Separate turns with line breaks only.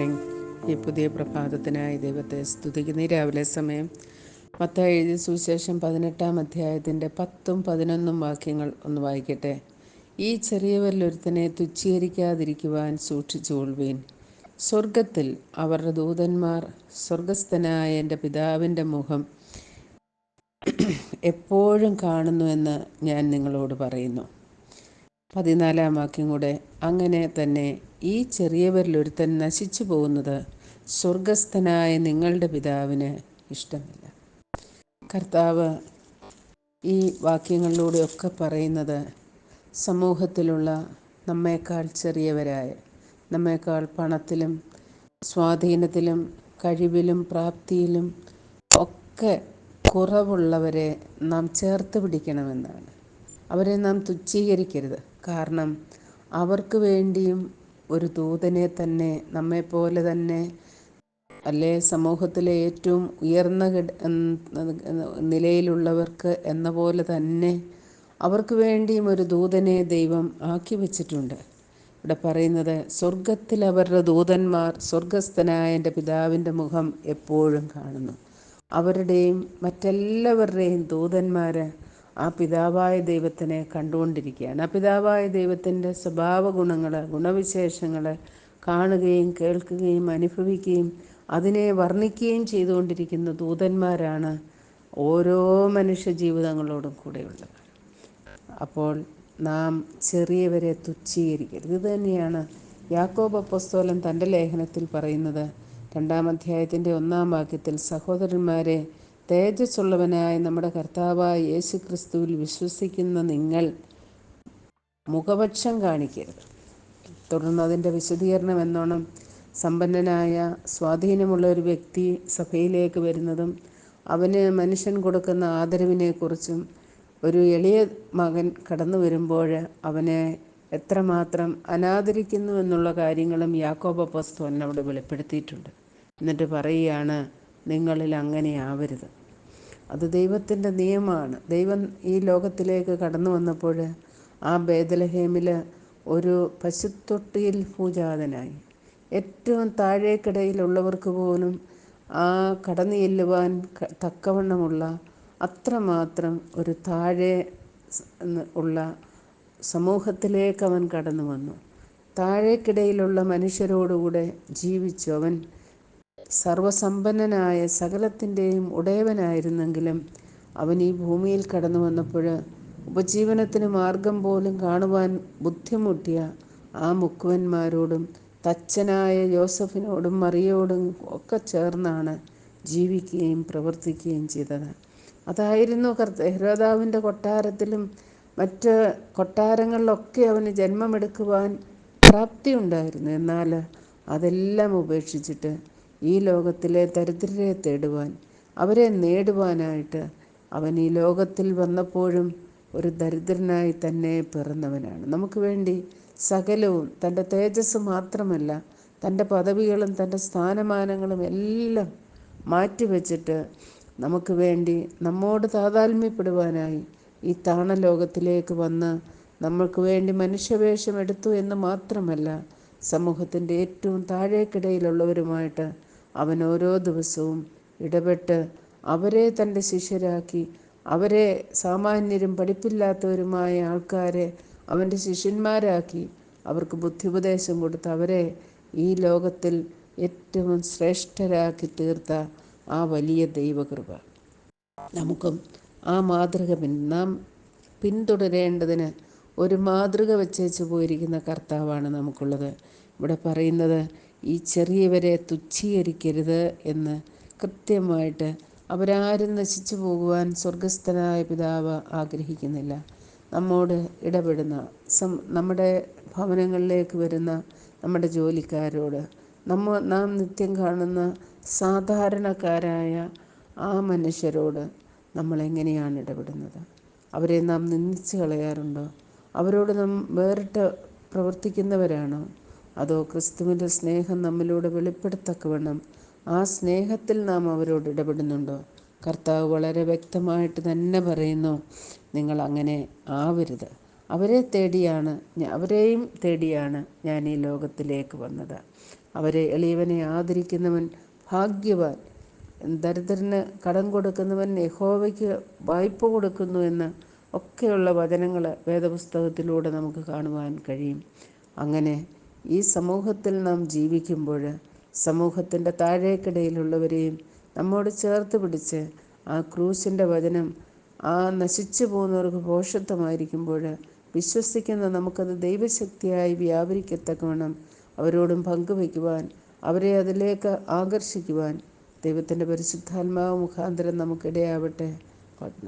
Morning ഈ പുതിയ പ്രഭാതത്തിനായി ദൈവത്തെ സ്തുതിക്കുന്ന. ഈ രാവിലെ സമയം മത്തായി എഴുതിയ സുവിശേഷം പതിനെട്ടാം അധ്യായത്തിന്റെ പത്തും പതിനൊന്നും വാക്യങ്ങൾ ഒന്ന് വായിക്കട്ടെ. ഈ ചെറിയവരിലൊരുത്തനെ തുച്ഛീകരിക്കാതിരിക്കുവാൻ സൂക്ഷിച്ചുകൊള്ളുവീൻ സ്വർഗത്തിൽ അവരുടെ ദൂതന്മാർ സ്വർഗസ്ഥനായ എന്റെ പിതാവിന്റെ മുഖം എപ്പോഴും കാണുന്നുവെന്ന് ഞാൻ നിങ്ങളോട് പറയുന്നു. പതിനാലാം വാക്യം കൂടെ അങ്ങനെ തന്നെ ഈ ചെറിയവരിലൊരുത്തൻ നശിച്ചു പോകുന്നത് സ്വർഗസ്ഥനായ നിങ്ങളുടെ പിതാവിന് ഇഷ്ടമില്ല. കർത്താവ് ഈ വാക്യങ്ങളിലൂടെയൊക്കെ പറയുന്നത് സമൂഹത്തിലുള്ള നമ്മേക്കാൾ ചെറിയവരായ നമ്മേക്കാൾ പണത്തിലും സ്വാധീനത്തിലും കഴിവിലും പ്രാപ്തിയിലും ഒക്കെ കുറവുള്ളവരെ നാം ചേർത്ത് പിടിക്കണമെന്നാണ്. അവരെ നാം തുച്ഛീകരിക്കരുത്. കാരണം അവർക്ക് വേണ്ടിയും ഒരു ദൂതനെ തന്നെ നമ്മെപ്പോലെ തന്നെ അല്ലേ സമൂഹത്തിലെ ഏറ്റവും ഉയർന്ന നിലയിലുള്ളവർക്ക് എന്ന പോലെ തന്നെ അവർക്ക് വേണ്ടിയും ഒരു ദൂതനെ ദൈവം ആക്കി വച്ചിട്ടുണ്ട്. ഇവിടെ പറയുന്നത് സ്വർഗത്തിൽ അവരുടെ ദൂതന്മാർ സ്വർഗസ്ഥനായ എന്റെ പിതാവിന്റെ മുഖം എപ്പോഴും കാണുന്നു. അവരുടെയും മറ്റെല്ലാവരുടെയും ദൂതന്മാർ ആ പിതാവായ ദൈവത്തിനെ കണ്ടുകൊണ്ടിരിക്കുകയാണ്. ആ പിതാവായ ദൈവത്തിന്റെ സ്വഭാവ ഗുണങ്ങൾ ഗുണവിശേഷങ്ങൾ കാണുകയും കേൾക്കുകയും അനുഭവിക്കുകയും അതിനെ വർണിക്കുകയും ചെയ്തുകൊണ്ടിരിക്കുന്ന ദൂതന്മാരാണ് ഓരോ മനുഷ്യ ജീവിതങ്ങളോടും കൂടെയുള്ളത്. അപ്പോൾ നാം ചെറിയവരെ തുച്ഛീകരിക്കരുത്. ഇത് തന്നെയാണ് യാക്കോബ് അപ്പസ്തോലൻ തന്റെ ലേഖനത്തിൽ പറയുന്നത്. രണ്ടാം അധ്യായത്തിന്റെ ഒന്നാം വാക്യത്തിൽ സഹോദരന്മാരെ തേജസ്സുള്ളവനായ നമ്മുടെ കർത്താവായ യേശു ക്രിസ്തുവിൽ വിശ്വസിക്കുന്ന നിങ്ങൾ മുഖപക്ഷം കാണിക്കരുത്. തുടർന്ന് അതിന്റെ വിശദീകരണം എന്നോണം സമ്പന്നനായ സ്വാധീനമുള്ള ഒരു വ്യക്തി സഭയിലേക്ക് വരുന്നതും അവന് മനുഷ്യൻ കൊടുക്കുന്ന ആദരവിനെക്കുറിച്ചും ഒരു എളിയ മകൻ കടന്നു വരുമ്പോൾ അവനെ എത്രമാത്രം അനാദരിക്കുന്നു എന്നുള്ള കാര്യങ്ങളും യാക്കോബ പോസ്തുവൻ അവിടെ വെളിപ്പെടുത്തിയിട്ടുണ്ട്. എന്നിട്ട് പറയുകയാണ് നിങ്ങളിൽ അങ്ങനെ ആവരുത്. അത് ദൈവത്തിന്റെ നിയമമാണ്. ദൈവം ഈ ലോകത്തിലേക്ക് കടന്നു വന്നപ്പോൾ ആ ബേദലഹേമിൽ ഒരു പശുത്തൊട്ടിയിൽ പൂജാതനായി. ഏറ്റവും താഴേക്കിടയിലുള്ളവർക്ക് പോലും ആ കടന്നു ചെല്ലുവാൻ തക്കവണ്ണമുള്ള അത്രമാത്രം ഒരു താഴെ ഉള്ള സമൂഹത്തിലേക്ക് അവൻ കടന്നു വന്നു. താഴേക്കിടയിലുള്ള മനുഷ്യരോടുകൂടെ ജീവിച്ചു അവൻ സർവസമ്പന്നനായ സകലത്തിന്റെയും ഉടയവനായിരുന്നെങ്കിലും അവൻ ഈ ഭൂമിയിൽ കടന്നു വന്നപ്പോൾ ഉപജീവനത്തിന് മാർഗം പോലും കാണുവാൻ ബുദ്ധിമുട്ടിയ ആ മുക്കുവന്മാരോടും തച്ചനായ യോസഫിനോടും മറിയോടും ഒക്കെ ചേർന്നാണ് ജീവിക്കുകയും പ്രവർത്തിക്കുകയും ചെയ്തത്. അതായിരുന്നു കർത്ത ഹെരോദാവിന്റെ കൊട്ടാരത്തിലും മറ്റ് കൊട്ടാരങ്ങളിലൊക്കെ അവന് ജന്മമെടുക്കുവാൻ പ്രാപ്തി ഉണ്ടായിരുന്നു എന്നാൽ അതെല്ലാം ഉപേക്ഷിച്ചിട്ട് ഈ ലോകത്തിലെ ദരിദ്രരെ തേടുവാൻ അവരെ നേടുവാനായിട്ട് അവൻ ഈ ലോകത്തിൽ വന്നപ്പോഴും ഒരു ദരിദ്രനായി തന്നെ പിറന്നവനാണ്. നമുക്ക് വേണ്ടി സകലവും തന്റെ തേജസ് മാത്രമല്ല തന്റെ പദവികളും തന്റെ സ്ഥാനമാനങ്ങളും എല്ലാം മാറ്റിവെച്ചിട്ട് നമുക്ക് വേണ്ടി നമ്മോട് താതാത്മ്യപ്പെടുവാനായി ഈ താണലോകത്തിലേക്ക് വന്ന് നമ്മൾക്ക് വേണ്ടി മനുഷ്യവേഷം എടുത്തു എന്ന് മാത്രമല്ല സമൂഹത്തിന്റെ ഏറ്റവും താഴേക്കിടയിലുള്ളവരുമായിട്ട് അവൻ ഓരോ ദിവസവും ഇടപെട്ട് അവരെ തന്റെ ശിഷ്യരാക്കി അവരെ സാമാന്യരും പഠിപ്പില്ലാത്തവരുമായ ആൾക്കാരെ അവന്റെ ശിഷ്യന്മാരാക്കി. അവർക്ക് ബുദ്ധിപദേശം കൊടുത്ത് അവരെ ഈ ലോകത്തിൽ ഏറ്റവും ശ്രേഷ്ഠരാക്കി തീർത്ത ആ വലിയ ദൈവകൃപ. നമുക്കും ആ മാതൃക പിൻ നാം പിന്തുടരേണ്ടതിന് ഒരു മാതൃക വെച്ചേച്ച് പോയിരിക്കുന്ന കർത്താവാണ് നമുക്കുള്ളത്. ഇവിടെ പറയുന്നത് ഈ ചെറിയവരെ തുച്ഛീകരിക്കരുത് എന്ന് കൃത്യമായിട്ട് അവരാരും നശിച്ചു പോകുവാൻ സ്വർഗസ്ഥനായ പിതാവ് ആഗ്രഹിക്കുന്നില്ല. നമ്മോട് ഇടപെടുന്ന സം നമ്മുടെ ഭവനങ്ങളിലേക്ക് വരുന്ന നമ്മുടെ ജോലിക്കാരോട് നമ്മ നാം നിത്യം കാണുന്ന സാധാരണക്കാരായ ആ മനുഷ്യരോട് നമ്മളെങ്ങനെയാണ് ഇടപെടുന്നത്? അവരെ നാം നിന്ദിച്ച് കളയാറുണ്ടോ? അവരോട് നാം വേറിട്ട് പ്രവർത്തിക്കുന്നവരാണോ. അതോ ക്രിസ്തുവിന്റെ സ്നേഹം നമ്മിലൂടെ വെളിപ്പെടുത്തക്കവണ്ണം ആ സ്നേഹത്തിൽ നാം അവരോട് ഇടപെടുന്നുണ്ടോ? കർത്താവ് വളരെ വ്യക്തമായിട്ട് തന്നെ പറയുന്നു നിങ്ങൾ അങ്ങനെ ആവരുത്. അവരെ തേടിയാണ് അവരെയും തേടിയാണ് ഞാൻ ഈ ലോകത്തിലേക്ക് വന്നത്. അവരെ എളിയവനെ ആദരിക്കുന്നവൻ ഭാഗ്യവാൻ ദരിദ്രന് കടം കൊടുക്കുന്നവൻ യഹോവയ്ക്ക് വായ്പ കൊടുക്കുന്നു എന്ന് ഒക്കെയുള്ള വചനങ്ങൾ വേദപുസ്തകത്തിലൂടെ നമുക്ക് കാണുവാൻ കഴിയും. അങ്ങനെ ഈ സമൂഹത്തിൽ നാം ജീവിക്കുമ്പോൾ സമൂഹത്തിന്റെ താഴേക്കിടയിലുള്ളവരെയും നമ്മോട് ചേർത്ത് പിടിച്ച് ആ ക്രൂശിന്റെ വചനം ആ നശിച്ചു പോകുന്നവർക്ക് പോഷത്വമായിരിക്കുമ്പോൾ വിശ്വസിക്കുന്ന നമുക്കത് ദൈവശക്തിയായി വ്യാപരിക്കത്തക്കവണ്ണം അവരോടും പങ്കുവയ്ക്കുവാൻ അവരെ അതിലേക്ക് ആകർഷിക്കുവാൻ ദൈവത്തിന്റെ പരിശുദ്ധാത്മാവ് മുഖാന്തരം നമുക്കിടയാവട്ടെ. ഗോഡ്